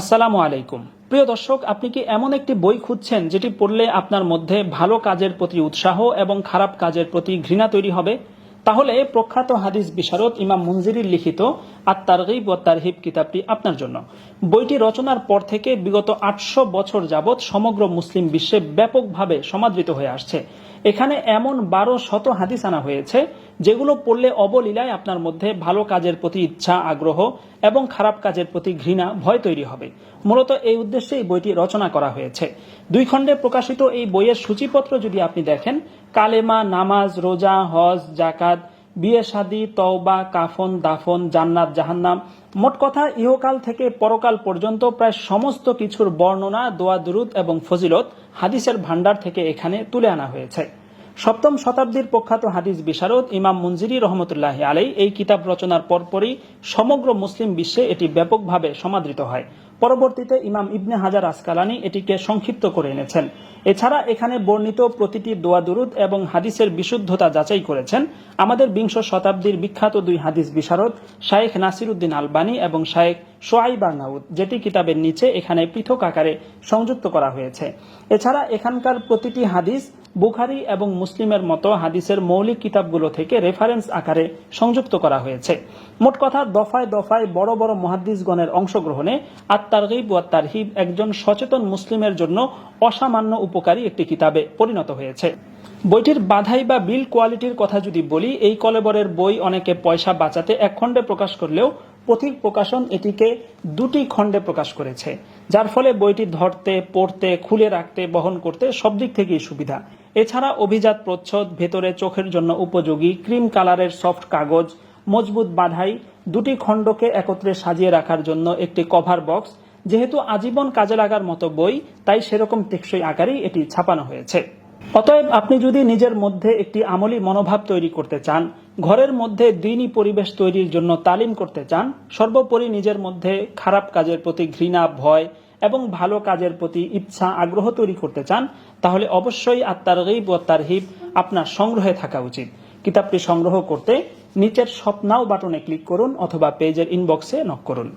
আসসালামু আলাইকুম। প্রিয় দর্শক, আপনি কি এমন একটি বই খুঁজছেন যেটি পড়লে আপনার মধ্যে ভালো কাজের প্রতি উৎসাহ এবং খারাপ কাজের প্রতি ঘৃণা তৈরি হবে? তাহলে প্রখ্যাত হাদিস বিশারদ ইমাম মুনজিরির লিখিত আত তারগিব ও তারহিব কিতাবটি আপনার জন্য। বইটি রচনার পর থেকে বিগত আটশো বছর যাবৎ সমগ্র মুসলিম বিশ্বে ব্যাপকভাবে সমাদৃত হয়ে আসছে। এখানে এমন বারো শত হাদিস আনা হয়েছে, যেগুলো পড়লে অবলীলায় আপনার মধ্যে ভালো কাজের প্রতি ইচ্ছা, আগ্রহ এবং খারাপ কাজের প্রতি ঘৃণা, ভয় তৈরি হবে। মূলত এই উদ্দেশ্যে এই বইটি রচনা করা হয়েছে। দুই খণ্ডে প্রকাশিত এই বইয়ের সূচিপত্র যদি আপনি দেখেন, কালেমা, নামাজ, রোজা, হজ জাকাত বিয়ে, শাদী, তওবা, কাফন, দাফন, জান্নাত, জাহান্নাম, মোট কথা ইহকাল থেকে পরকাল পর্যন্ত প্রায় সমস্ত কিছুর বর্ণনা, দোয়া, দুরুদ এবং ফজিলত হাদিসের ভান্ডার থেকে এখানে তুলে আনা হয়েছে। সপ্তম শতাব্দীর প্রখ্যাত হাদিস বিশারদ ইমাম মঞ্জিরি রহমতুল্লাহ আলাই এই কিতাব রচনার পরপরই সমগ্র মুসলিম বিশ্বে এটি ব্যাপকভাবে সমাদৃত হয়। পরবর্তীতে ইমাম ইবনে হাজার আসকালানি এটিকে সংক্ষিপ্ত করে এনেছেন। এছাড়া এখানে বর্ণিত প্রতিটি দোয়া দুরুদ এবং হাদিসের বিশুদ্ধতা যাচাই করেছেন আমাদের বিংশ শতাব্দীর বিখ্যাত দুই হাদিস বিশারদ, শায়েখ নাসিরুদ্দিন আলবানী এবং শায়েখ সোয়াইব আর্নাউদ যেটি কিতাবের নিচে এখানে পৃথক আকারে সংযুক্ত করা হয়েছে। এছাড়া এখানকার প্রতিটি হাদিস বুখারি এবং মুসলিমের মতো হাদিসের মৌলিক কিতাবগুলো থেকে রেফারেন্স আকারে সংযুক্ত করা হয়েছে। মোট কথা দফায় দফায় বড় বড় মহাদ্দিসগণের অংশগ্রহণে আত্মারগিব ও তারহিব একজন সচেতন মুসলিমের জন্য অসামান্য উপকারী একটি কিতাবে পরিণত হয়েছে। বইটির বাধাই বা বিল কোয়ালিটির কথা যদি বলি, এই কলেবরের বই অনেকে পয়সা বাঁচাতে এক খণ্ডে প্রকাশ করলেও পথিক প্রকাশন এটিকে দুটি খণ্ডে প্রকাশ করেছে, যার ফলে বইটি ধরতে, পড়তে, খুলে রাখতে, বহন করতে সব দিক থেকেই সুবিধা। এছাড়া অভিজাত প্রচ্ছদ, ভেতরে চোখের জন্য উপযোগী, ক্রিম কালারের সফট কাগজ, মজবুত বাধাই দুটি খণ্ডকে একত্রে সাজিয়ে রাখার জন্য একটি কভার বক্স যেহেতু আজীবন কাজে লাগার মতো বই, তাই সেরকম টেকসই আকারেই এটি ছাপানো হয়েছে। অতএব আপনি যদি নিজের মধ্যে একটি আমলি মনোভাব তৈরি করতে চান, ঘরের মধ্যে দিনই পরিবেশ তৈরির জন্য তালিম করতে চান, সর্বোপরি নিজের মধ্যে খারাপ কাজের প্রতি ঘৃণা, ভয় এবং ভালো কাজের প্রতি ইচ্ছা, আগ্রহ তৈরি করতে চান, তাহলে অবশ্যই আত্মার গিব ও তারহিব আপনার সংগ্রহে থাকা উচিত। কিতাবটি সংগ্রহ করতে নিচের স্বপ্নাও বাটনে ক্লিক করুন অথবা পেজের ইনবক্সে নক করুন।